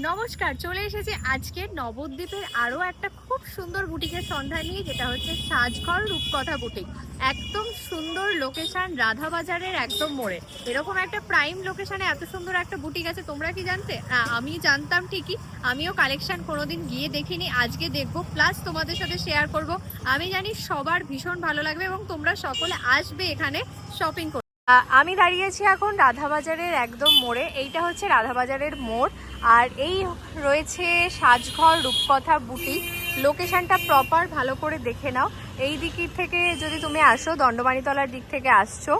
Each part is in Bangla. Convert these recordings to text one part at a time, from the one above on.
নমস্কার, চলে এসেছি আজকে নবদ্বীপের আরও একটা খুব সুন্দর বুটিকের সন্ধান নিয়ে, যেটা হচ্ছে সাজঘর রূপকথা বুটিক। একদম সুন্দর লোকেশন রাধাবাজারের একদম মোড়ে। এরকম একটা প্রাইম লোকেশনে এত সুন্দর একটা বুটিক আছে, তোমরা কি জানতে? আমি জানতাম ঠিকই, আমিও কালেকশন কোনোদিন গিয়ে দেখিনি, আজকে দেখব প্লাস তোমাদের সাথে শেয়ার করব। আমি জানি সবার ভীষণ ভালো লাগবে এবং তোমরা সকলে আসবে এখানে শপিং আমি দাঁড়িয়েছি এখন রাধাবাজারের একদম মোড়ে। এইটা হচ্ছে রাধাবাজারের মোড়। আর এই রয়েছে সাজঘর রূপকথা বুটি লোকেশনটা প্রপার ভালো করে দেখে নাও। এই দিক থেকে যদি তুমি আসো, দণ্ডবাণীতলার দিক থেকে আসছো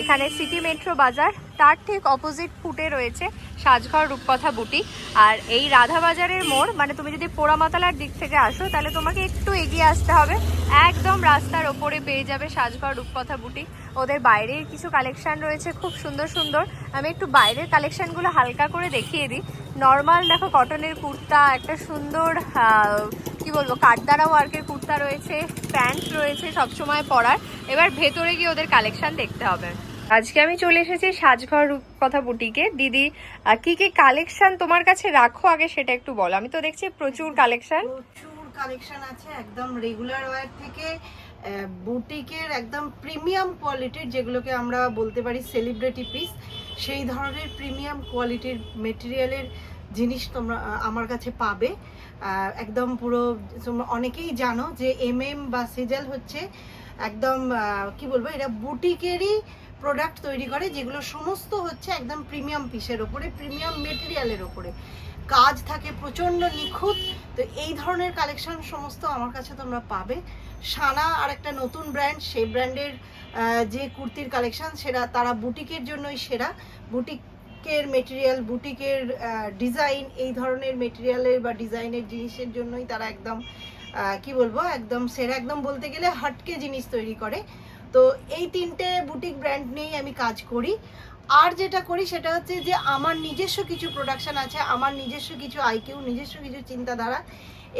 এখানে সিটি মেট্রো বাজার, তার ঠিক অপোজিট ফুটে রয়েছে সাজঘর, রূপকথা বুটি। আর এই রাধাবাজারের মোড় মানে তুমি যদি পোড়ামাতালার দিক থেকে আসো, তাহলে তোমাকে একটু এগিয়ে আসতে হবে। একদম রাস্তার ওপরে পেয়ে যাবে সাজঘর, রূপকথা বুটি। ওদের বাইরের কিছু কালেকশন রয়েছে, খুব সুন্দর সুন্দর। আমি একটু বাইরের কালেকশানগুলো হালকা করে দেখিয়ে দিই। নর্মাল দেখো কটনের কুর্তা একটা সুন্দর কি বলব কাঠদারা ওয়ার্কের কুর্তা রয়েছে প্যান্ট রয়েছে সবসময় পরার। এবার ভেতরে গিয়ে ওদের কালেকশন দেখতে হবে। আজকে আমি চলে এসেছি সাজঘর কথা বুটিকে। দিদি কি কি কালেকশন তোমার কাছে রাখো আগে সেটা একটু বলো। আমি তো দেখছি প্রচুর কালেকশন প্রচুর কালেকশন আছে একদম রেগুলার ওয়্যার থেকে বুটিকের একদম প্রিমিয়াম কোয়ালিটির যেগুলোকে আমরা বলতে পারি সেলিব্রিটি পিস সেই ধরনের প্রিমিয়াম কোয়ালিটির মেটেরিয়ালের জিনিস তোমরা আমার কাছে পাবে। একদম পুরো, তোমরা অনেকেই জানো যে এম এম বা সেজাল হচ্ছে একদম কি বলব এটা বুটিকেরই প্রোডাক্ট তৈরি করে, যেগুলো সমস্ত হচ্ছে একদম প্রিমিয়াম পিসের ওপরে প্রিমিয়াম মেটেরিয়ালের ওপরে। কাজ থাকে প্রচণ্ড নিখুঁত, তো এই ধরনের কালেকশন সমস্ত আমার কাছে তোমরা পাবে। সানা আর একটা নতুন ব্র্যান্ড সেই ব্র্যান্ডের যে কুর্তির কালেকশান সেটা তারা বুটিকের জন্যই সেরা। বুটিকের মেটেরিয়াল বুটিকের ডিজাইন এই ধরনের মেটেরিয়ালের বা ডিজাইনের জিনিসের জন্যই তারা একদম কি বলব, একদম সেরা। একদম বলতে গেলে হটকে জিনিস তৈরি করে। তো এই তিনটে বুটিক ব্র্যান্ড নিয়েই আমি কাজ করি। আর যেটা করি সেটা হচ্ছে যে আমার নিজস্ব কিছু প্রোডাকশন আছে, আমার নিজস্ব কিছু আইকিউ নিজস্ব কিছু চিন্তাধারা,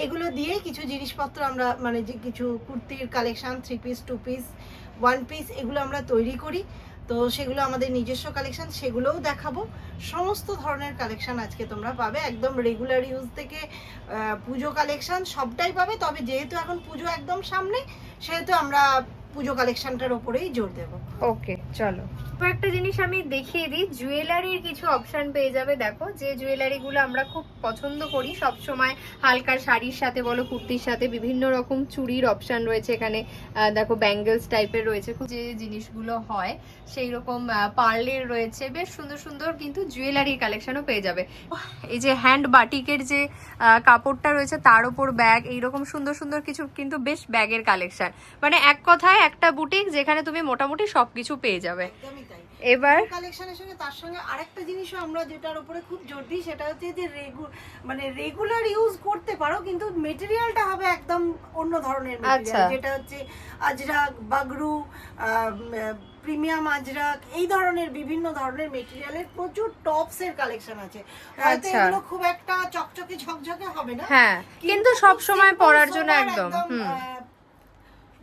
এগুলো দিয়ে কিছু জিনিসপত্র আমরা মানে যে কিছু কুর্তির collection three piece two piece one piece এগুলো আমরা তৈরি করি। তো সেগুলো আমাদের নিজস্ব কালেকশন সেগুলোও দেখাবো। সমস্ত ধরনের কালেকশন আজকে তোমরা পাবে। একদম রেগুলার ইউজ থেকে পুজো কালেকশন সবটাই পাবে। তবে যেহেতু এখন পুজো একদম সামনে, সেহেতু আমরা পুজো কালেকশনটার ওপরেই জোর দেবো। ওকে চলো। একটা জিনিস আমি দেখিয়ে দিই। জুয়েলারির কিছু অপশান পেয়ে যাবে, দেখো। যে জুয়েলারিগুলো আমরা খুব পছন্দ করি, সব সময় হালকা শাড়ির সাথে বলো, কুর্তির সাথে বিভিন্ন রকম চুড়ির অপশন রয়েছে এখানে। দেখো ব্যাঙ্গেলস টাইপের রয়েছে যে জিনিসগুলো হয় সেই রকম পার্লের রয়েছে। বেশ সুন্দর সুন্দর কিন্তু জুয়েলারির কালেকশনও পেয়ে যাবে। এই যে হ্যান্ড বাটিকের যে কাপড়টা রয়েছে, তার উপর ব্যাগ এইরকম সুন্দর সুন্দর কিছু কিন্তু বেশ ব্যাগের কালেকশন মানে এক কথায় একটা বুটিক যেখানে তুমি মোটামুটি সবকিছু পেয়ে যাবে। এবার? কালেকশনের সঙ্গে তার সঙ্গে আরেকটা জিনিসও আমরা যেটার উপরে খুব জোর দিই সেটা হচ্ছে যে রেগু মানে রেগুলার ইউজ করতে পারো কিন্তু মেটেরিয়ালটা হবে একদম অন্য ধরনের আচ্ছা। মেটেরিয়াল যেটা হচ্ছে আজরাক বাগরু প্রিমিয়াম আজরাক এই ধরনের বিভিন্ন ধরনের মেটেরিয়ালের প্রচুর টপস এর কালেকশন আছে। হয়তো আচ্ছা। এগুলো খুব একটা চকচকে ঝকঝকে হবে না। হ্যাঁ কিন্তু সব সময় পরার জন্য একদম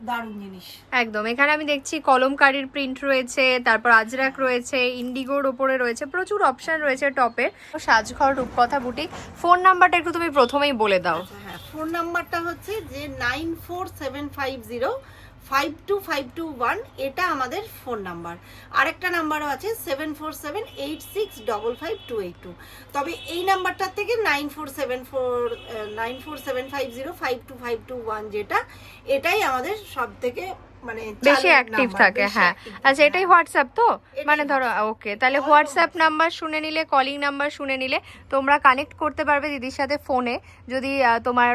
দারুণ জিনিস। একদম এখানে আমি দেখছি কলমকারির প্রিন্ট রয়েছে তারপর আজরাক রয়েছে ইন্ডিগোর ওপরে রয়েছে প্রচুর অপশন রয়েছে টপের সাজঘর রূপকথা বুটিক ফোন নাম্বারটা একটু তুমি প্রথমেই বলে দাও। হ্যাঁ ফোন নাম্বারটা হচ্ছে যে nine four seven five zero five two five two one এটা আমাদের ফোন নাম্বার আরেকটা নাম্বারও আছে seven four seven eight six double five two eight two তবে এই নাম্বারটার থেকে nine four seven four nine four seven five zero five two five two one যেটা, এটাই আমাদের সব থেকে মানে বেশি অ্যাক্টিভ থাকে হ্যাঁ। আচ্ছা এটাই হ্যাঁ। হোয়াটসঅ্যাপ তো? মানে ধরো ওকে তাহলে হোয়াটসঅ্যাপ নাম্বার শুনে নিলে কলিং নাম্বার শুনে নিলে তোমরা কানেক্ট করতে পারবে দিদির সাথে ফোনে যদি তোমার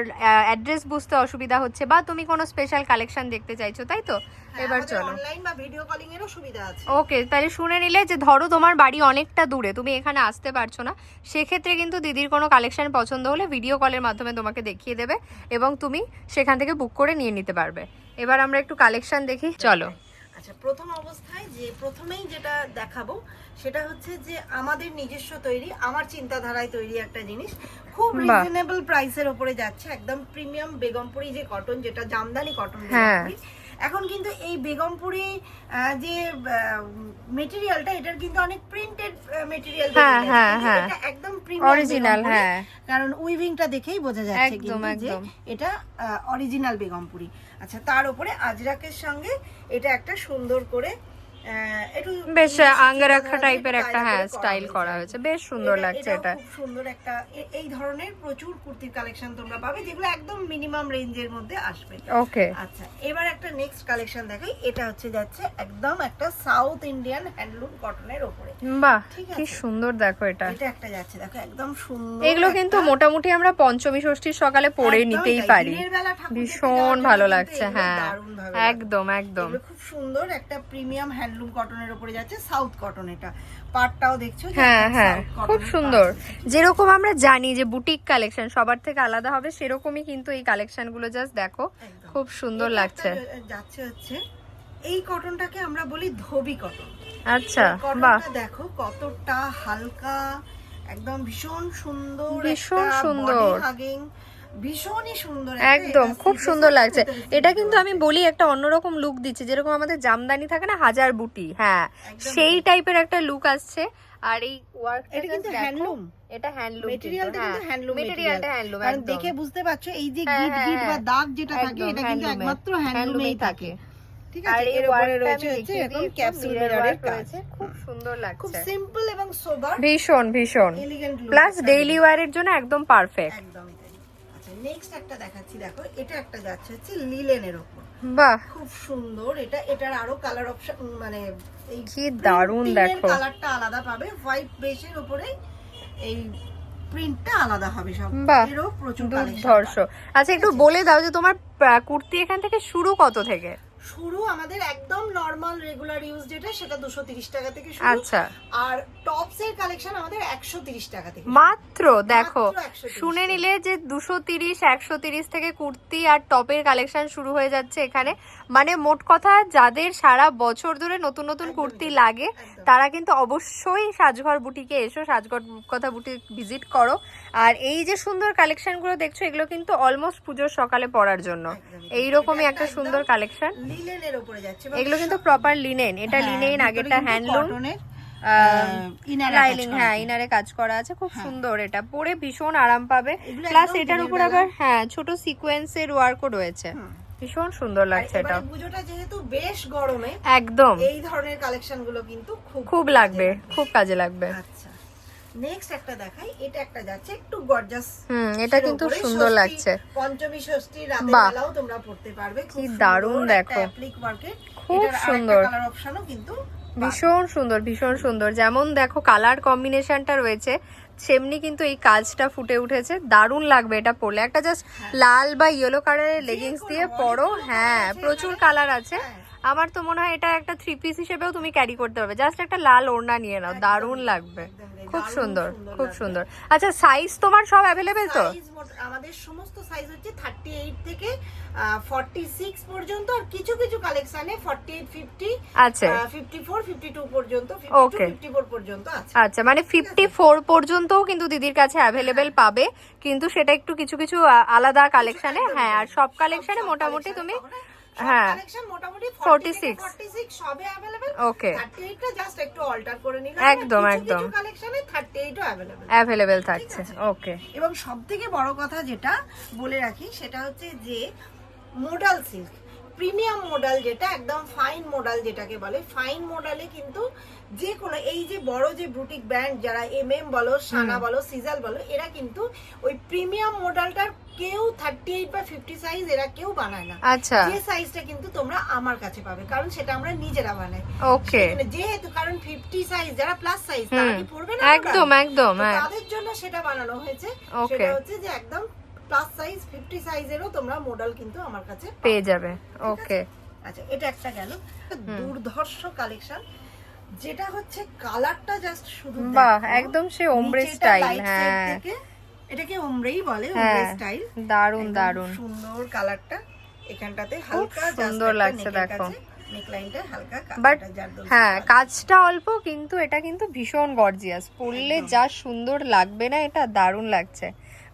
অ্যাড্রেস বুঝতে অসুবিধা হচ্ছে বা তুমি কোনো স্পেশাল কালেকশন দেখতে চাইছো তাই তো? এবার চলো। অনলাইন বা ভিডিও কলিং এরও সুবিধা আছে। ওকে তাহলে শুনে নিলে যে ধরো তোমার বাড়ি অনেকটা দূরে তুমি এখানে আসতে পারছ না সেক্ষেত্রে কিন্তু দিদির কোনো কালেকশন পছন্দ হলে ভিডিও কলের মাধ্যমে তোমাকে দেখিয়ে দেবে এবং তুমি সেখান থেকে বুক করে নিয়ে নিতে পারবে। এবার আমরা একটু কালেকশন দেখি চলো। আচ্ছা প্রথম অবস্থায় যে প্রথমেই যেটা দেখাবো সেটা হচ্ছে যে আমাদের নিজস্ব তৈরি আমার চিন্তাধারায় তৈরি একটা জিনিস। খুব। রিজনেবল প্রাইসের ওপরে যাচ্ছে একদম প্রিমিয়াম বেগমপুরি যে কটন যেটা জামদানি কটন হ্যাঁ। এখন কিন্তু এই বেগমপুরি যে মেটেরিয়ালটা এটার কিন্তু অনেক প্রিন্টেড মেটেরিয়াল হ্যাঁ, হ্যাঁ, হ্যাঁ। একদম প্রিমিয়াম অরিজিনাল হ্যাঁ। কারণ উইভিংটা দেখেই বোঝা যাচ্ছে একদম, কিন্তু যে এটা অরিজিনাল বেগমপুরি। আচ্ছা তার উপরে আজরাকের সঙ্গে এটা একটা সুন্দর করে বেশ আঙ্গারাখা টাইপের একটা হ্যাঁ স্টাইল করা হয়েছে। বেশ সুন্দর লাগছে এটা খুব সুন্দর একটা এই ধরনের প্রচুর কুর্তির কালেকশন তোমরা পাবে যেগুলো একদম মিনিমাম রেঞ্জের মধ্যে আসবে। ওকে। আচ্ছা এবার একটা নেক্সট কালেকশন দেখাই। এটা হচ্ছে যাচ্ছে একদম একটা সাউথ ইন্ডিয়ান হ্যান্ডলুম কটনের উপরে বাহ কি সুন্দর দেখো এটা। এটা একটা যাচ্ছে দেখো একদম সুন্দর এগুলো কিন্তু মোটামুটি আমরা পঞ্চমী ষষ্ঠীর সকালে পরে নিতেই পারি। ভীষণ ভালো লাগছে হ্যাঁ। একদম একদম। খুব সুন্দর একটা প্রিমিয়াম হ্যান্ডলুম কটনের উপরে যাচ্ছে সাউথ কটন এটা। পাটটাও দেখছ হ্যাঁ হ্যাঁ খুব সুন্দর। যেরকম আমরা জানি যে বুটিক কালেকশন সবার থেকে আলাদা হবে সেরকমই কিন্তু এই কালেকশনগুলো জাস্ট দেখো খুব সুন্দর লাগছে। যাচ্ছে হচ্ছে এই কটনটাকে আমরা বলি ধোবি কটন আচ্ছা বাহ। দেখো কতটা হালকা একদম ভীষণ সুন্দর ভীষণ সুন্দর। hugging, ভীষণই সুন্দর একদম খুব সুন্দর লাগছে। এটা কিন্তু আমি বলি একটা অন্যরকম লুক দিচ্ছে যেরকম আমাদের জামদানি থাকে না হাজার বুটি হ্যাঁ সেই টাইপের একটা লুক আসছে। আর এই ওয়ার্ক এটা কিন্তু হ্যান্ডলুম এটা হ্যান্ডলুম মেটেরিয়ালটা কিন্তু হ্যান্ডলুম মেটেরিয়ালটা হ্যান্ডলুম কারণ দেখে বুঝতে পারছ এই যে গিট হ্যাঁ, গিট বা হ্যাঁ। দাগ যেটা থাকে একদম এটা কিন্তু একমাত্র হ্যান্ডলুমেই থাকে। ঠিক আর আছে এর উপরে রয়েছে হচ্ছে এরকম ক্যাপসুল মিররের কাজ। খুব সুন্দর লাগছে। খুব সিম্পল এবং সোবার ভীষণ ভীষণ। প্লাস ডেইলি ওয়ারের জন্য একদম পারফেক্ট আচ্ছা নেক্সট একটা দেখাচ্ছি দেখো এটা একটা যাচ্ছে হচ্ছে লিলেনের ওপর। বাহ। খুব সুন্দর এটা এটার আরও কালার অপশন মানে এই কি দারুণ দেখো। কালারটা আলাদা পাবে হোয়াইট বেসের উপরে এই প্রিন্টটা আলাদা হবে সব। এরও প্রচুর আচ্ছা একটু বলে দাও যে তোমার কুর্তি এখান থেকে শুরু কত থেকে? শুরু আমাদের একদম নর্মাল রেগুলার ইউজ যেটা সেটা দুশো তিরিশ টাকা থেকে শুরু। আচ্ছা। আর টপস এর কালেকশন আমাদের একশো তিরিশ টাকা থেকে মাত্র? দেখো শুনে নিলে যে দুশো তিরিশ একশো তিরিশ থেকে কুর্তি আর টপের কালেকশন শুরু হয়ে যাচ্ছে এখানে। মানে মোট কথা যাদের সারা বছর ধরে নতুন নতুন কুর্তি লাগে। তারা কিন্তু অবশ্যই সাজঘর বুটিকে এসো সাজঘর কথা বুটিক ভিজিট করো। আর এই যে সুন্দর কালেকশনগুলো দেখছ এগুলো কিন্তু অলমোস্ট পুজোর সকালে পরার জন্য। এইরকমই একটা সুন্দর কালেকশন লিলেনের উপরে যাচ্ছে এগুলো কিন্তু প্রপার লিনেন এটা হ্যাঁ, লিনেন ভিতরে আগেরটা হ্যান্ডলুম লাইলিং হ্যাঁ ইনারে কাজ করা আছে। খুব হ্যাঁ। সুন্দর এটা। পরে ভীষণ আরাম পাবে। প্লাস এটার উপর আবার হ্যাঁ। ছোট সিকোয়েন্সের ওয়ার্কও রয়েছে। হুম। ভীষণ সুন্দর লাগছে এটা। পুজোটা যেহেতু বেশ গরমে একদম। এই ধরনের কালেকশনগুলো কিন্তু খুব খুব লাগবে খুব কাজে লাগবে। আচ্ছা। নেক্সট একটা দেখাই এটা একটা যাচ্ছে একটু গর্জাস হুম এটা কিন্তু সুন্দর লাগছে। পঞ্চমী ষষ্ঠী বাহ। বেলাও তোমরা পড়তে পারবে। কি দারুণ দেখো। অ্যাপ্লিক খুব সুন্দর। কালার অপশনও কিন্তু ভীষণ সুন্দর ভীষণ সুন্দর। যেমন দেখো কালার কম্বিনেশনটা রয়েছে। সেমনি কিন্তু এই কাজটা ফুটে উঠেছে। দারুণ লাগবে এটা পরলে। একটা জাস্ট লাল বা ইয়েলো কালারের লেগিংস দিয়ে পরো। হ্যাঁ প্রচুর কালার আছে হ্যাঁ। আমার তো মনে হয় এটা একটা থ্রি পিস হিসেবেও তুমি ক্যারি করতে পারবে। জাস্ট একটা লাল ওড়না নিয়ে নাও। দারুণ লাগবে। খুব সুন্দর খুব সুন্দর। আচ্ছা সাইজ তোমার সব অ্যাভেলেবেল তো? আমাদের সমস্ত সাইজ হচ্ছে থার্টি এইট থেকে ফর্টি সিক্স পর্যন্ত আর কিছু কিছু কালেকশনে ফর্টি এইট ফিফটি আছে ফিফটি ফোর পর্যন্ত Okay. ফিফটি ফোর পর্যন্ত আছে। আচ্ছা মানে ফিফটি ফোর পর্যন্তও কিন্তু দিদির কাছে অ্যাভেলেবেল পাবে কিন্তু সেটা একটু কিছু কিছু আলাদা কালেকশনে হ্যাঁ আর সব কালেকশনে মোটামুটি তুমি হ্যাঁ। মোটামুটি 46 46 সবে অ্যাভেলেবল ওকে 38 টা জাস্ট একটু অল্টার করে নিলাম একদম, একদম। কিছু কালেকশনে 38 ও অ্যাভেলেবল অ্যাভেলেবেল থাকছে। ওকে এবং সব থেকে বড় কথা যেটা বলে রাখি সেটা হচ্ছে যে মোডাল সিল্ক প্রিমিয়াম মডেল যেটা একদম ফাইন মডেল যেটাকে বলে ফাইন মডেলে কিন্তু যে কোনো এই যে বড় যে ব্রুটিক ব্র্যান্ড যারা এম এম বলো সানা বলো সিজাল বলো এরা কিন্তু ওই প্রিমিয়াম মডেলটার কেউ থার্টি এইট বা ফিফটি সাইজ এরা কেউ বানায় না। আচ্ছা। যে সাইজটা কিন্তু তোমরা আমার কাছে পাবে কারণ সেটা আমরা নিজেরা বানাই। ওকে মানে যেহেতু কারণ ফিফটি সাইজ যারা প্লাস সাইজ তারা কি পড়বে না একদম একদম হ্যাঁ। তাদের জন্য সেটা বানানো হয়েছে। সেটা হচ্ছে যে একদম প্লাস সাইজ ফিফটি সাইজেরও তোমরা মডেল কিন্তু আমার কাছে পেয়ে যাবে। ওকে আচ্ছা এটা একটা গেল। দুর্ধর্ষ কালেকশন যেটা হচ্ছে কালারটা জাস্ট শুধু বাহ একদম সে ওমব্রে স্টাইল হ্যাঁ। এটাকে ওমব্রেই বলে ওমব্রে স্টাইল দারুণ দারুণ। সুন্দর কালারটা এখানটাতে হালকা সুন্দর লাগছে দেখো। বাট হ্যাঁ কাজটা অল্প কিন্তু এটা কিন্তু ভীষণ গর্জিয়াস পরলে যা সুন্দর লাগবে না এটা দারুণ লাগছে।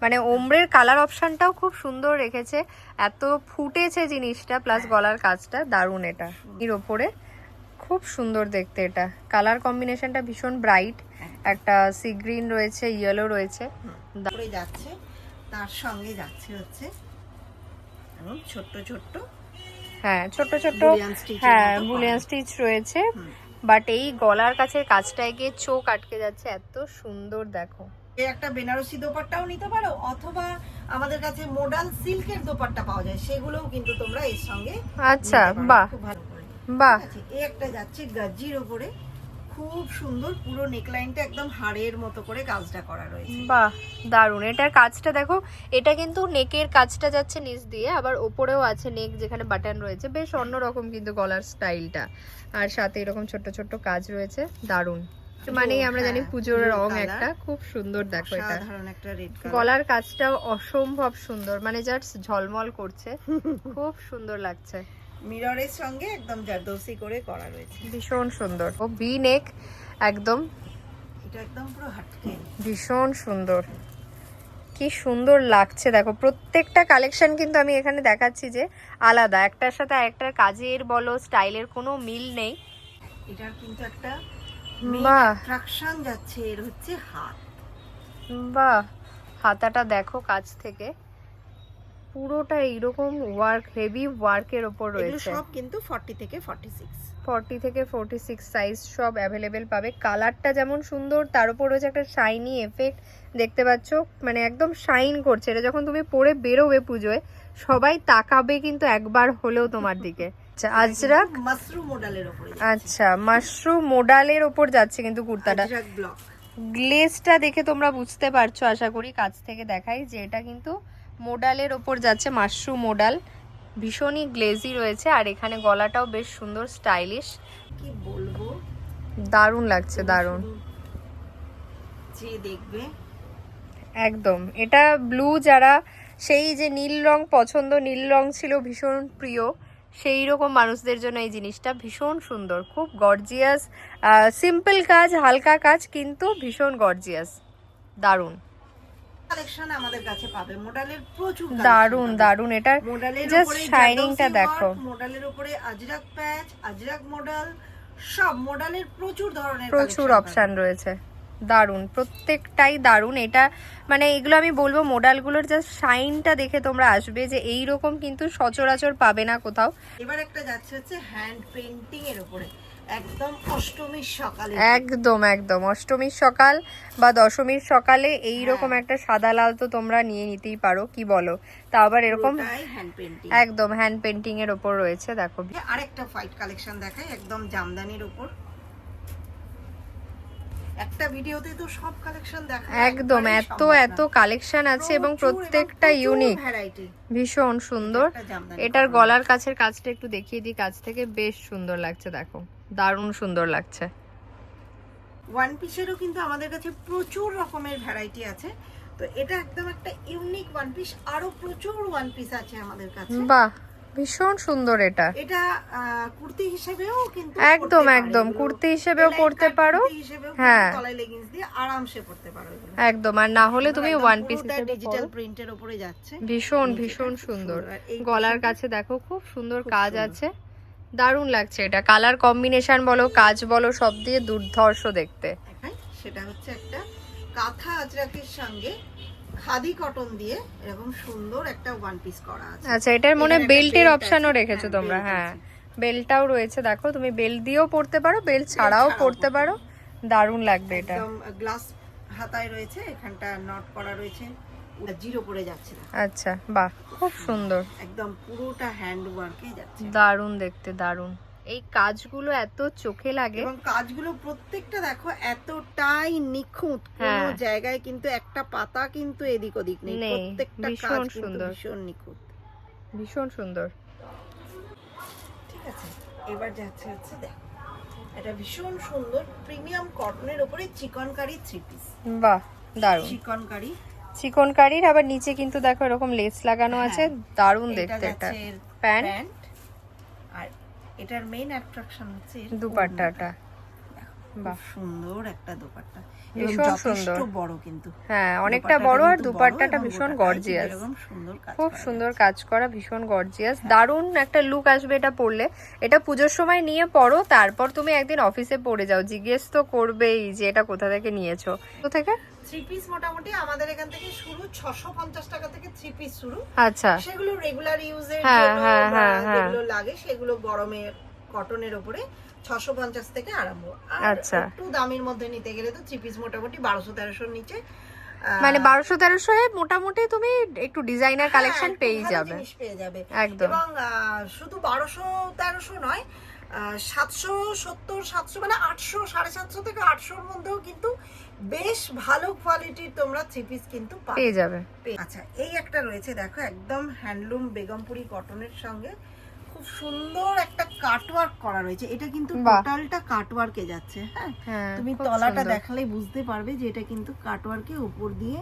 মানে ওমরের কালার অপশনটাও খুব সুন্দর রেখেছে। এত ফুটেছে জিনিসটা প্লাস গলার কাজটা দারুণ এটা। এর ওপরে খুব সুন্দর দেখতে এটা। কালার কম্বিনেশনটা ভীষণ ব্রাইট একটা সি গ্রিন রয়েছে ইয়েলো রয়েছে। যাচ্ছে তার সঙ্গে যাচ্ছে হচ্ছে ছোট্ট ছোট্ট হ্যাঁ ছোট ছোট হ্যাঁ বুলিয়ান স্টিচ রয়েছে। বাট এই গলার কাছের কাজটায় গিয়ে চোখ আটকে যাচ্ছে। এত সুন্দর দেখো। একটা বেনারসি দোপাট্টাও নিতে পারো অথবা আমাদের কাছে মোডাল সিল্কের দোপাট্টা পাওয়া যায় সেগুলোও কিন্তু তোমরা এর সঙ্গে আচ্ছা বাহ। বাহ। এই একটা যাচ্ছে গাজির ওপরে খুব সুন্দর পুরো নেকলাইনটা একদম হাড়ের মতো করে কাজটা করা রয়েছে। বাহ দারুণ। এটার কাজটা দেখো এটা কিন্তু নেকের কাজটা যাচ্ছে নিচ দিয়ে আবার ওপরেও আছে নেক যেখানে বাটন রয়েছে বেশ অন্যরকম কিন্তু গলার স্টাইলটা আর সাথে এরকম ছোট্ট ছোট্ট কাজ রয়েছে দারুণ। মানেই আমরা জানি হ্যাঁ, পুজোর রং একটা খুব সুন্দর দেখো এটা। একটা গলার কাজটাও অসম্ভব সুন্দর মানে জাস্ট ঝলমল করছে। খুব সুন্দর লাগছে। মিররের সঙ্গে একদম জারদৌসি করে করা রয়েছে। ভীষণ সুন্দর। ও বি নেক একদম। এটা একদম পুরো হাটকে। ভীষণ সুন্দর। কি সুন্দর লাগছে দেখো। প্রত্যেকটা কালেকশন কিন্তু আমি এখানে দেখাচ্ছি যে আলাদা। একটার সাথে একটার কাজের বলো স্টাইলের কোনো মিল নেই। এটার কিন্তু একটা বাহ। অ্যাট্রাকশন যাচ্ছে এর হচ্ছে হাত। বাহ হাতাটা দেখো কাছ থেকে। পুরোটা এইরকম ওয়ার্ক হেভি ওয়ার্কের ওপর রয়েছে। সব কিন্তু 40 থেকে 46 ফর্টি থেকে ফোরটি সিক্স সাইজ সব অ্যাভেলেবেল পাবে। কালারটা যেমন সুন্দর তার উপর রয়েছে একটা শাইনি এফেক্ট দেখতে পাচ্ছ মানে একদম শাইন করছে। এটা যখন তুমি পরে বেরোবে পুজোয় সবাই তাকাবে কিন্তু একবার হলেও তোমার দিকে। আচ্ছা আজরাক? মাশরুম মডেলের উপরে আচ্ছা মাশরুম মোডালের ওপর যাচ্ছে কিন্তু কুর্তাটা। আজরাক ব্লক। গ্লেজটা দেখে তোমরা বুঝতে পারছ আশা করি কাছ থেকে দেখাই যে এটা কিন্তু মোডালের ওপর যাচ্ছে মাশরুম মোডাল। ভীষণই গ্লেজি রয়েছে আর এখানে গলাটাও বেশ সুন্দর স্টাইলিশ। কি বলব? দারুণ লাগছে দারুণ। যে দেখবে। একদম এটা ব্লু যারা সেই যে নীল রং পছন্দ নীল রং ছিল ভীষণ প্রিয়। সেই রকম মানুষদের জন্য এই জিনিসটা ভীষণ সুন্দর খুব গর্জিয়াস সিম্পল কাজ হালকা কাজ কিন্তু ভীষণ গর্জিয়াস দারুণ। কালেকশন আমাদের কাছে পাবে। মডেলের প্রচুর দারুণ দারুণ। এটার মডেলের Just উপরে shining টা জারদৌসি দেখো। work, উপরে আজরাক প্যাচ আজরাক মডেল সব মডেলের প্রচুর ধরনের প্রচুর অপশান রয়েছে। দারুণ প্রত্যেকটাই দারুণ। এটা মানে এগুলো আমি বলব মোডালগুলোর জাস্ট শাইনটা দেখে তোমরা আসবে যে এই রকম কিন্তু সচরাচর পাবে না কোথাও। এবার একটা যাচ্ছে হচ্ছে হ্যান্ড পেন্টিং এর উপরে। একদম অষ্টমীর সকালে। একদম একদম। অষ্টমীর সকাল বা দশমীর সকালে এই রকম হ্যাঁ। একটা সাদা লাল তো তোমরা নিয়ে নিতেই পারো কি বলো? তা আবার এরকম একদম হ্যান্ড পেন্টিং এর ওপর রয়েছে দেখো। আরেকটা ফাইট কালেকশন দেখাই একদম জামদানির উপর একটা ভিডিওতে তো সব কালেকশন দেখা একদম এত এত কালেকশন আছে এবং প্রত্যেকটা ইউনিক ভ্যারাইটি ভীষণ সুন্দর। এটার গলার কাছের কাজটা একটু দেখিয়ে দিই কাছ থেকে বেশ সুন্দর লাগছে দেখো। দারুণ সুন্দর লাগছে। ওয়ান পিসেরও কিন্তু আমাদের কাছে প্রচুর রকমের ভ্যারাইটি আছে। তো এটা একদম একটা ইউনিক ওয়ান পিস আরও প্রচুর ওয়ান পিস আছে আমাদের কাছে। বাহ ভীষণ সুন্দর এটা। এটা কুর্তি হিসেবেও কিন্তু একদম একদম। কুর্তি হিসেবেও পারো। কুর্তি কিন্তু হ্যাঁ। তলায় লেগিংস দিয়ে আরামসে পারো একদম আর না হলে তুমি ওয়ান পিস ডিজিটাল প্রিন্টের উপরে যাচ্ছে। ভীষণ ভীষণ সুন্দর। গলার কাছে দেখো খুব সুন্দর কাজ আছে। দারুণ লাগছে এটা। কালার কম্বিনেশন বলো কাজ বলো সব দিয়ে দুর্ধর্ষ দেখতে। সেটা হচ্ছে একটা কাঁথা আজরাকের সঙ্গে খাদি কটন দিয়ে এরকম সুন্দর একটা ওয়ান পিস করা আছে। আচ্ছা এটার মনে বেল্টের অপশনও রেখেছো হ্যাঁ, তোমরা হ্যাঁ। বেল্টটাও রয়েছে দেখো তুমি বেল্ট দিয়েও পরতে পারো বেল্ট ছাড়াও পরতে পারো। দারুণ লাগবে এটা। একদম গ্লাস হাতায় রয়েছে এখানটা নট করা রয়েছে জিরো পরে যাচ্ছে না। আচ্ছা বাহ খুব সুন্দর। একদম পুরোটা হ্যান্ড ওয়ার্কে যাচ্ছে। দারুণ দেখতে দারুণ। এই কাজগুলো এত চোখে লাগে। এবং কাজগুলো প্রত্যেকটা দেখো এতটাই নিখুঁত কোনো হ্যাঁ। জায়গায় কিন্তু একটা পাতা কিন্তু এদিক ওদিক নেই প্রত্যেকটা কাজ সুন্দর। ভীষণ নিখুঁত। ভীষণ সুন্দর। ঠিক আছে এবার যাচ্ছে হচ্ছে দেখো এটা ভীষণ সুন্দর প্রিমিয়াম কটনের উপরে চিকনকারি থ্রি পিস বাহ দারুণ। চিকনকারি। চিকন কারির আবার নিচে কিন্তু দেখো এরকম লেস লাগানো হ্যাঁ। আছে দারুণ দেখতে এটা প্যান্ট। এটার মেইন অ্যাট্রাকশন হচ্ছে এর দুপাট্টাটা ওড়নাটা। দেখো, খুব বাহ সুন্দর একটা দোপাট্টা। ভীষণ সুন্দর। বড় কিন্তু। হ্যাঁ অনেকটা বড় আর দুপাট্টাটা ভীষণ গর্জিয়াস এরকম সুন্দর কাজ খুব সুন্দর কাজ করা ভীষণ গর্জিয়াস দারুণ একটা লুক আসবে এটা পরলে। এটা পুজোর সময় নিয়ে পরো তারপর তুমি একদিন অফিসে পরে যাও। জিজ্ঞেস তো করবেই যে এটা কোথা থেকে নিয়েছো। থেকে? থ্রি পিস মোটামুটি আমাদের এখান থেকে শুরু ছশো পঞ্চাশ টাকা থেকে থ্রি পিস শুরু। আচ্ছা। সেগুলো রেগুলার ইউজের হ্যাঁ, জন্য হ্যাঁ, হ্যাঁ, হ্যাঁ। যেগুলো লাগে সেগুলো গরমে কটনের উপরে ছশো পঞ্চাশ থেকে আরম্ভ। আর আচ্ছা। একটু দামের মধ্যে নিতে গেলে তো থ্রি পিস মোটামুটি বারোশো তেরোশোর নিচে মানে বারোশো তেরোশো মোটামুটি তুমি একটু ডিজাইনার হ্যাঁ, কালেকশন পেয়ে যাবে। পেয়ে যাবে। একদম। এবং শুধু বারোশো তেরোশো নয় সাতশো সত্তর সাতশো মানে আটশো সাড়ে সাতশো থেকে আটশোর মধ্যেও কিন্তু বেশ ভালো কোয়ালিটির তোমরা থ্রি পিস কিন্তু পেয়ে যাবে। আচ্ছা এই একটা রয়েছে দেখো একদম হ্যান্ডলুম বেগমপুরি কটনের সঙ্গে। খুব সুন্দর একটা কাটওয়ার্ক করা রয়েছে। এটা কিন্তু। টোটালটা কাটওয়ার্কে যাচ্ছে হ্যাঁ? হ্যাঁ তুমি তলাটা দেখালেই বুঝতে পারবে যে এটা কিন্তু কাটওয়ার্কে উপর দিয়ে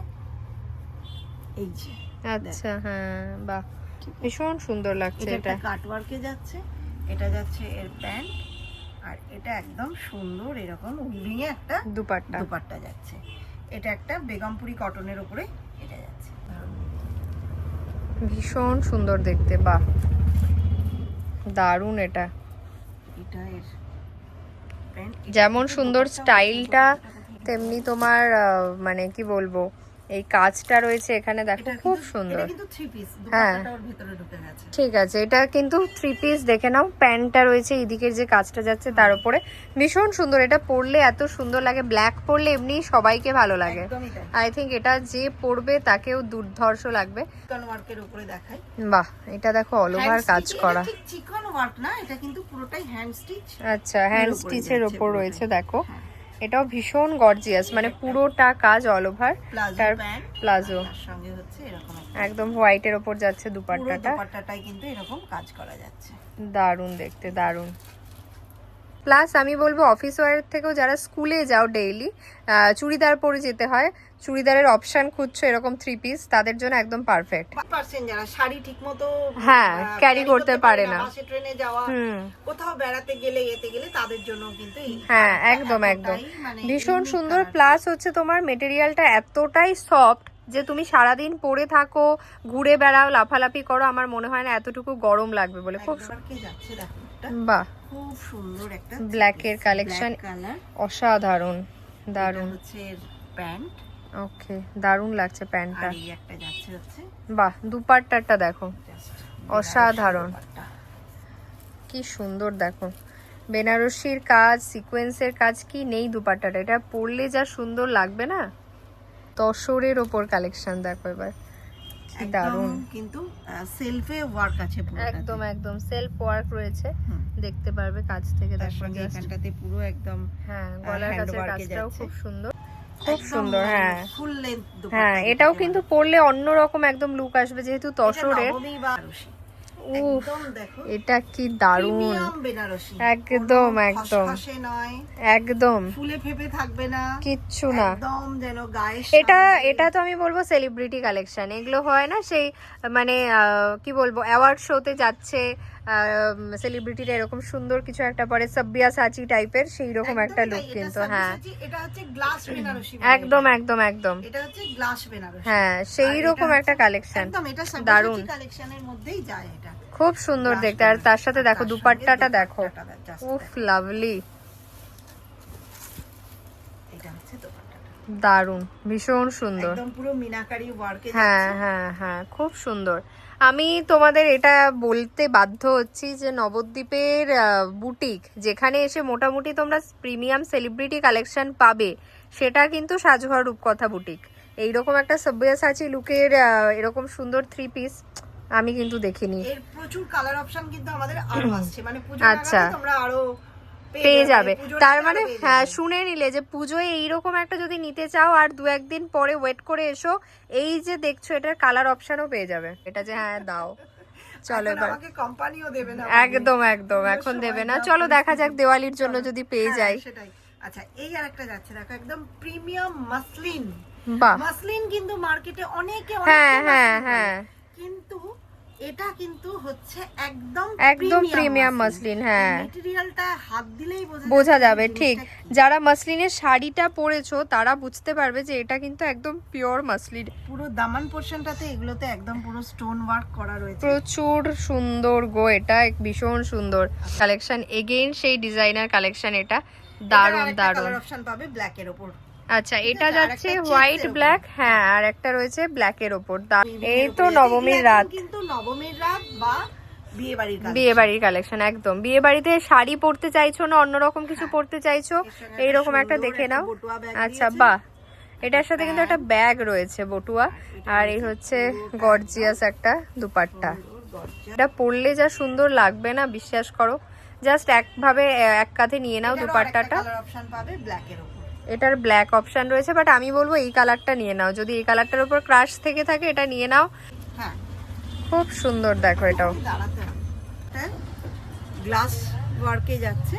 এই যে আচ্ছা হ্যাঁ বাহ। ভীষণ সুন্দর লাগছে এটা কাটওয়ার্কে যাচ্ছে এটা যাচ্ছে এর প্যান্ট আর এটা একদম সুন্দর এরকম উইভিং এ একটা দুপাট্টা। দুপাট্টা যাচ্ছে। এটা একটা বেগমপুরি কটনের উপরে এটা যাচ্ছে। ভীষণ সুন্দর দেখতে বাহ। দারুণ এটা। এটা এর যেমন সুন্দর স্টাইলটা তেমনি তোমার মানে কি বলব? এই কাজটা রয়েছে এখানে দেখো খুব সুন্দর। হ্যাঁ। ঠিক আছে এটা কিন্তু থ্রি পিস দেখে নাও প্যান্টটা রয়েছে এইদিকের যে কাজটা যাচ্ছে তার উপরে। ভীষণ সুন্দর এটা পরলে এত সুন্দর লাগে ব্ল্যাক পরলে এমনি সবাইকে ভালো লাগে। আই থিঙ্ক এটা যে পরবে তাকেও দুর্ধর্ষ লাগবে। উপরে বাহ এটা দেখো অল ওভার কাজ করা। চিকন ওয়ার্ক না এটা কিন্তু পুরোটাই হ্যান্ড স্টিচ আচ্ছা হ্যান্ড স্টিচের ওপর রয়েছে দেখো। হ্যাঁ। এটাও ভীষণ গর্জিয়াস মানে পুরোটা কাজ অল ওভার প্লাজো তার- প্লাজো একদম সঙ্গে হচ্ছে এরকম একদম হোয়াইটের ওপর যাচ্ছে দুপাট্টাটা। দুপাট্টাটাই কিন্তু এরকম কাজ করা যাচ্ছে। দারুণ দেখতে দারুণ। প্লাস আমি বলব অফিস ওয়ার থেকেও যারা স্কুলে যাও ডেইলি চুড়িদার পরে যেতে হয় চুড়িদারের অপশন খুঁজছো এরকম থ্রি পিস তাদের জন্য একদম পারফেক্ট যারা শাড়ি হ্যাঁ, ক্যারি করতে পারে না। ট্রেনে যাওয়া কোথাও বেড়াতে গেলে এতে গেলে তাদের জন্য কিন্তু হ্যাঁ একদম একদম। মানে ভীষণ সুন্দর প্লাস হচ্ছে তোমার মেটেরিয়ালটা এতটাই সফট যে তুমি সারাদিন পরে থাকো ঘুরে বেড়াও লাফালাফি করো আমার মনে হয় না এতটুকু গরম লাগবে বলে। খুব যাচ্ছে দেখো। বাহ। খুব সুন্দর একটা Black এর collection। অসাধারণ দারুণ। হচ্ছে প্যান্ট। ওকে দারুণ লাগছে প্যান্টটা। এই একটা যাচ্ছে হচ্ছে বাহ দুপাট্টাটা দেখো। অসাধারণ। কি সুন্দর দেখো। বেনারসির কাজ সিকোয়েন্সের কাজ কি? নেই দুপাট্টাটা। এটা পরলে যা সুন্দর লাগবে না? তসরের ওপর কালেকশন দেখো এবার। কি দারুণ কিন্তু সেলফে ওয়ার্ক আছে। একদম একদম। সেলফ ওয়ার্ক রয়েছে। দেখতে পারবে কাজ থেকে তার সঙ্গে এখানটাতে পুরো একদম হ্যাঁ গলার কাছের কাজটাও খুব সুন্দর। খুব সুন্দর হ্যাঁ। ফুল লেন্থ হ্যাঁ এটাও কিন্তু পরলে অন্যরকম একদম লুক আসবে যেহেতু তসরের। উফ এটা কি দারুণ। একদম, একদম। একদম। ফুলে ফেপে থাকবে না। কিচ্ছু না। একদম যেন গায়ে এটা এটা তো আমি বলব সেলিব্রিটি কালেকশন এগুলো হয় না সেই মানে কি বলব অ্যাওয়ার্ড শোতে যাচ্ছে সেলিব্রিটিরা এরকম সুন্দর কিছু একটা পরে সাব্বিয়া সাচি টাইপের সেই রকম একটা লুক কিন্তু হ্যাঁ। এটা হচ্ছে গ্লাস বেনারসি বলে। একদম একদম একদম। এটা হচ্ছে গ্লাস বেনারসি। হ্যাঁ সেই রকম একটা কালেকশন একদম এটা। দারুণ। কালেকশনের মধ্যেই যায় এটা। খুব সুন্দর দেখতে। আর তার সাথে দেখো দুপাট্টাটা দেখো। উফ লাভলি দারুণ ভীষণ সুন্দর। পুরো মিনাকারি ওয়ার্কে হ্যাঁ হ্যাঁ হ্যাঁ খুব সুন্দর। আমি তোমাদের এটা বলতে বাধ্য হচ্ছি যে নবদ্বীপের বুটিক যেখানে এসে মোটামুটি তোমরা প্রিমিয়াম সেলিব্রিটি কালেকশন পাবে সেটা কিন্তু সাজঘর রূপকথা বুটিক। এইরকম একটা সব্যা সাচি লুকের এরকম সুন্দর থ্রি পিস আমি কিন্তু দেখিনি। এর প্রচুর কালার অপশন কিন্তু আমাদের আরও আসছে। মানে পুজো আচ্ছা। তোমরা আরও পেয়ে যাবে। তার মানে হ্যাঁ শুনে নিলে যে পুজোয় এইরকম একটা যদি নিতে চাও আর দু একদিন পরে ওয়েট করে এসো এই যে দেখছ এটার কালার অপশনও পেয়ে যাবে। এটা যে হ্যাঁ দাও। চলো এবার। কোম্পানিও দেবে না একদম একদম। এখন দেবে না। চলো দেখা যাক দেওয়ালির জন্য যদি পেয়ে হ্যাঁ, যাই। সেটাই। আচ্ছা এই আরেকটা যাচ্ছে। দেখো একদম প্রিমিয়াম মাসলিন মাসলিন কিন্তু মার্কেটে অনেকে হ্যাঁ হ্যাঁ হ্যাঁ। কিন্তু এটা কিন্তু হচ্ছে একদম একদম প্রিমিয়াম মাসলিন হ্যাঁ। মেটেরিয়ালটা হাত দিলেই বোঝা যাবে ঠিক। যারা মাসলিনের শাড়িটা পরেছো তারা বুঝতে পারবে যে এটা কিন্তু একদম পিওর মাসলিন পুরো দামান পোর্শনটাতে এগুলোতে একদম পুরো স্টোন ওয়ার্ক করা রয়েছে। প্রচুর সুন্দর গো এটা এক ভীষণ সুন্দর। কালেকশন এগেইন সেই ডিজাইনার কালেকশন এটা দারুণ দারুণ অপশন পাবে ব্ল্যাক এর উপর আচ্ছা এটা যাচ্ছে হোয়াইট ব্ল্যাক হ্যাঁ আর একটা রয়েছে ব্ল্যাক এর ওপর এই তো নবমীর রাত। কিন্তু নবমীর রাত বা বিয়ে বাড়ির কালেকশন একদম। বিয়ে বাড়িতে শাড়ি পরতে চাইছো না অন্যরকম কিছু হ্যাঁ। পরতে চাইছো? এইরকম একটা দেখে নাও। আচ্ছা বাহ। এটার সাথে কিন্তু একটা ব্যাগ রয়েছে বটুয়া। আর এই হচ্ছে গর্জিয়াস একটা দুপাট্টা। এটা পরলে যা সুন্দর লাগবে না বিশ্বাস করো। জাস্ট একভাবে এক কাঁধে নিয়ে নাও দুপাট্টাটা। অপশন পাবে এটার ব্ল্যাক অপশন রয়েছে বাট আমি বলব এই কালারটা নিয়ে নাও। যদি এই কালারটার উপর ক্রাশ থেকে থাকে এটা নিয়ে নাও। হ্যাঁ। খুব সুন্দর দেখো এটাও। গ্লাস ওয়ার্কে যাচ্ছে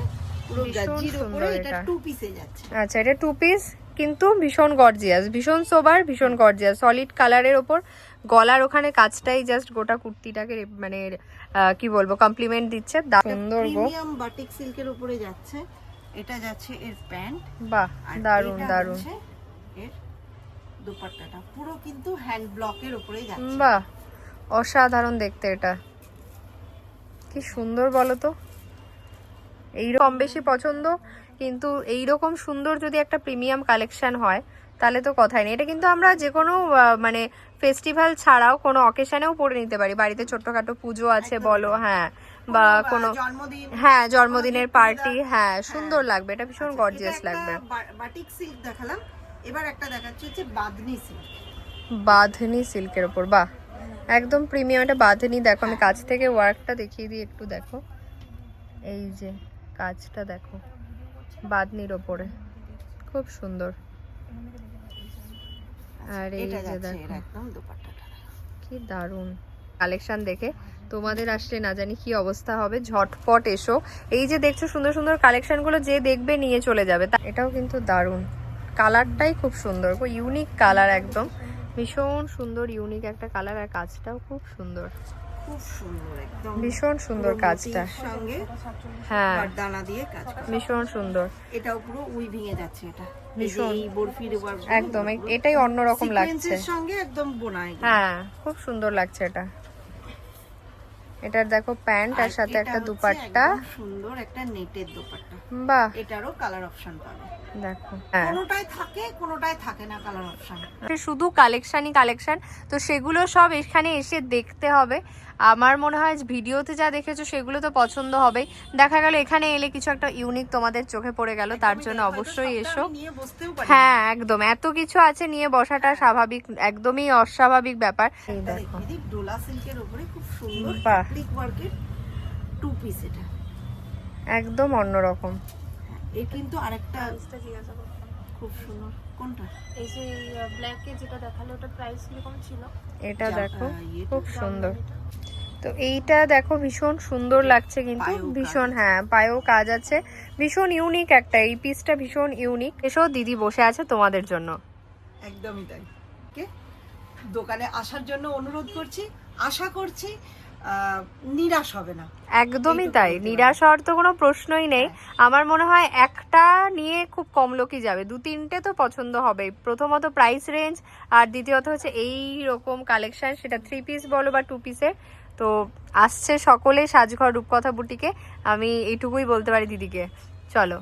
যাচ্ছে। আচ্ছা এটা টু পিস কিন্তু ভীষণ গর্জিয়াস ভীষণ সোবার ভীষণ গর্জিয়াস সলিড কালারের ওপর। গলার ওখানে কাজটাই জাস্ট গোটা কুর্তিটাকে মানে কি বলব কমপ্লিমেন্ট দিচ্ছে। সুন্দর বাটিক সিল্কের উপরে যাচ্ছে। এটা যাচ্ছে এর প্যান্ট। বাহ দারুণ দারুণ এর দুপাট্টাটা। পুরো কিন্তু হ্যান্ড ব্লকের উপরে যাচ্ছে। বাহ অসাধারণ দেখতে এটা। কি সুন্দর বলো তো। এই কম বেশি পছন্দ কিন্তু এই রকম সুন্দর যদি একটা প্রিমিয়াম কালেকশন হয় তাহলে তো কথাই নেই। এটা কিন্তু আমরা যে কোনো মানে ফেস্টিভ্যাল ছাড়াও কোনো অকেশনেও পরে নিতে পারি। বাড়িতে ছোট্টখাটো পুজো আছে বলো হ্যাঁ। বা কোনো জন্মদিন হ্যাঁ জন্মদিনের পার্টি হ্যাঁ সুন্দর লাগবে এটা ভীষণ আচ্ছা, গর্জিয়াস লাগবে। বাটিক সিল্ক দেখালাম। এবার একটা দেখাচ্ছি হচ্ছে বাদনি সিল্ক বাঁধনি সিল্কের ওপর বাহ একদম প্রিমিয়াম এটা বাঁধনি। দেখো আমি কাছ থেকে ওয়ার্কটা দেখিয়ে দিই একটু দেখো। এই যে কাজটা দেখো বাঁধনির ওপরে। খুব সুন্দর। আর এই যে দেখো। কি দারুণ। কালেকশন দেখে তোমাদের আসলে না জানি কি অবস্থা হবে। ঝটপট এসো। এই যে দেখছ সুন্দর সুন্দর কালেকশনগুলো যে দেখবে নিয়ে চলে যাবে। এটাও কিন্তু দারুণ। কালারটাই খুব সুন্দর। ইউনিক কালার একদম। ভীষণ সুন্দর ইউনিক একটা কালার আর কাজটাও খুব সুন্দর। খুব সুন্দর একদম। ভীষণ সুন্দর কাজটা। হ্যাঁ। দানা দিয়ে কাজ ভীষণ সুন্দর। এটাও পুরো উইভিং এ যাচ্ছে এটা। ভীষণ। এই বরফির work গুলো একদম এটাই অন্যরকম লাগছে। সঙ্গে একদম বোনা হ্যাঁ খুব সুন্দর লাগছে এটা। এটার দেখো প্যান্ট আর সাথে একটা দুপাট্টা। সুন্দর একটা নেটের দুপাট্টা। বাহ। এটারও কালার অপশন পাবে। দেখো। হ্যাঁ। থাকে কোনোটায় থাকে না কালার অপশন শুধু কালেকশনই কালেকশন তো সেগুলো সব এখানে এসে দেখতে হবে। আমার মনে হয় ভিডিওতে যা দেখেছ সেগুলো তো পছন্দ হবেই। দেখা গেল এখানে এলে কিছু একটা ইউনিক তোমাদের চোখে পড়ে গেল তার জন্য অবশ্যই এসো। হ্যাঁ একদম। এত কিছু আছে নিয়ে বসাটা স্বাভাবিক একদমই অস্বাভাবিক ব্যাপার। দেখো। ডোলা সিল্কের উপরে খুব সুন্দর। ওয়ার্কের টু পিস এটা। একদম অন্যরকম। এর কিন্তু আরেকটা খুব সুন্দর। কোনটা? এই যে ব্ল্যাকে যেটা দেখাল ওটা প্রাইস কীরকম ছিল? এটা দেখো খুব সুন্দর। তো এইটা দেখো ভীষণ সুন্দর লাগছে কিন্তু ভীষণ হ্যাঁ পায়েও কাজ আছে। ভীষণ ইউনিক একটা এই পিসটা ভীষণ ইউনিক এসো দিদি বসে আছে তোমাদের জন্য। একদমই তাই। কে? দোকানে আসার জন্য অনুরোধ করছি আশা করছি নিরাশ হবে না। একদমই তাই। নিরাশ হওয়ার তো কোনো প্রশ্নই নেই। আমার মনে হয় একটা নিয়ে খুব কম লোকই যাবে। দু তিনটে তো পছন্দ হবে প্রথমত প্রাইস রেঞ্জ আর দ্বিতীয়ত হচ্ছে এই রকম কালেকশন সেটা থ্রি পিস বলো বা টু পিসের তো আসছে সকলে সাজঘর রূপকথা বুটিকে। আমি এইটুকুই বলতে পারি দিদিকে। চলো।